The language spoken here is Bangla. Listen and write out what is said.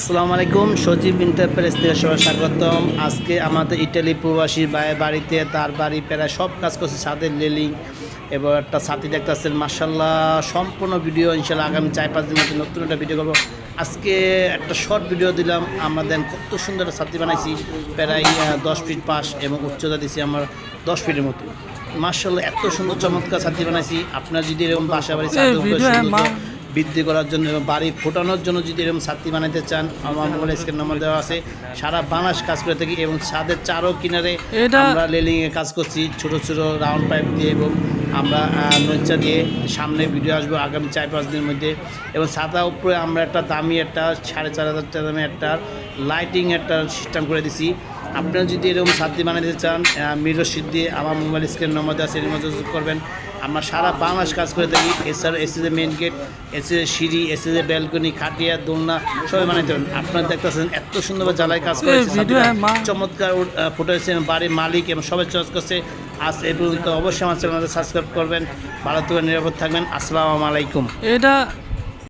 আসসালামু আলাইকুম সজীব ইন্টারপ্রেস থেকে সবাই স্বাগতম। আজকে আমাদের ইটালি প্রবাসী বাড়িতে তার বাড়ি প্রায় সব কাজ করছে ছাদের লেলিং এবার একটা ছাতি দেখতেছেন। মার্শাল্লাহ সম্পূর্ণ ভিডিও ইনশাল্লাহ আগামী চার পাঁচ দিনের মধ্যে নতুন একটা ভিডিও করব। আজকে একটা শর্ট ভিডিও দিলাম আমরা দেন কত সুন্দর একটা ছাতি বানাইছি প্রায় দশ ফিট পাশ এবং উচ্চতা দিছি আমার দশ ফিটের মতো। মার্শাল্লাহ এত সুন্দর চমৎকার ছাতি বানাইছি। আপনার যদি এরকম বাসা বাড়ি বৃদ্ধি করার জন্য এবং বাড়ি ফোটানোর জন্য যদি এরকম ছাত্রী বানাতে চান আমার মোবাইল স্ক্রিন নম্বর দেওয়া আছে। সারা বাংলাদেশ কাজ করে থাকি এবং ছাদের চারো কিনারে আমরা রেলিংয়ে কাজ করছি ছোট ছোট রাউন্ড পাইপ দিয়ে এবং আমরা নৈচা দিয়ে সামনে ভিডিও আসব আগামী চার পাঁচ দিনের মধ্যে। এবং ছাতা উপরে আমরা একটা দামি একটা সাড়ে চার হাজার টাকা দামি একটা লাইটিং একটা সিস্টেম করে দিছি। আপনারা যদি এরকম ছাত্রী বানাতে চান শীত দিয়ে আমার মোবাইল স্ক্রিন নম্বর দেওয়া আছে এর মধ্যে যোগাযোগ করবেন। আমরা সারা বাংলাদেশ কাজ করে থাকি। এছাড়া এসিজে মেন গেট এসিজে সিঁড়ি এসিজে ব্যালকনি খাটিয়া দোলনা সবাই বানাইতে পারেন আপনারা দেখতেছেন এত সুন্দরভাবে জ্বালাই কাজ করেছে। মা- চমৎকার ফুটে হয়েছেন বাড়ির মালিক এবং সবাই চয়েস করছে। আজ এই পর্যন্ত অবশ্যই আমার চ্যানেলটা সাবস্ক্রাইব করবেন। ভালো থাকবেন নিরাপদ থাকবেন। আসসালামু আলাইকুম। এটা